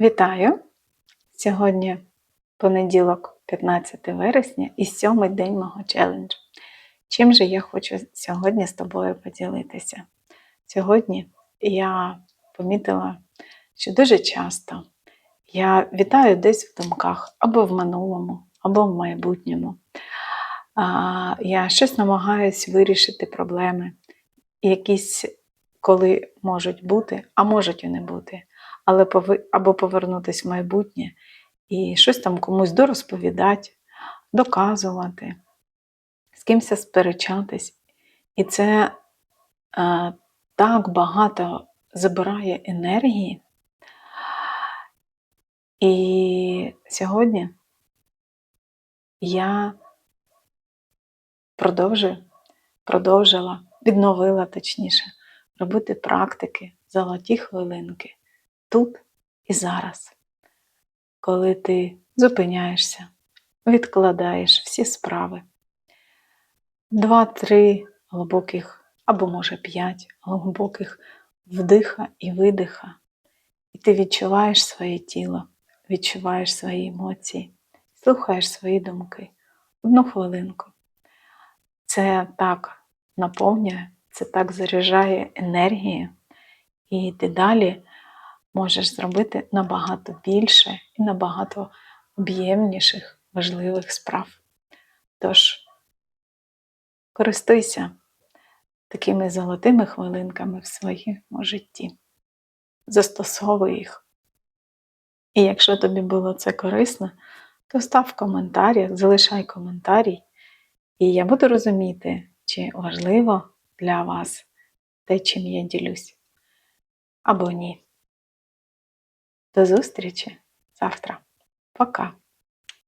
Вітаю! Сьогодні понеділок, 15 вересня, і сьомий день мого челенджу. Чим же я хочу сьогодні з тобою поділитися? Сьогодні я помітила, що дуже часто я вітаю десь в думках або в минулому, або в майбутньому. Я щось намагаюсь вирішити проблеми, якісь коли можуть бути, а можуть і не бути але пови... або повернутися в майбутнє і щось там комусь дорозповідати, доказувати, з кимось сперечатись. І це е, так багато забирає енергії. І сьогодні я продовжую, продовжила, відновила точніше, робити практики, золоті хвилинки тут і зараз, коли ти зупиняєшся, відкладаєш всі справи. Два-три глибоких, або, може, п'ять глибоких вдиха і видиха. І ти відчуваєш своє тіло, відчуваєш свої емоції, слухаєш свої думки. Одну хвилинку. Це так наповнює, це так заряджає енергією, і ти далі можеш зробити набагато більше і набагато об'ємніших важливих справ. Тож, користуйся такими золотими хвилинками в своєму житті, застосовуй їх. І якщо тобі було це корисно, то став в коментарях, залишай коментарі, і я буду розуміти, чи важливо для вас те, чим я ділюсь, або ні. До зустрічі завтра. Пока!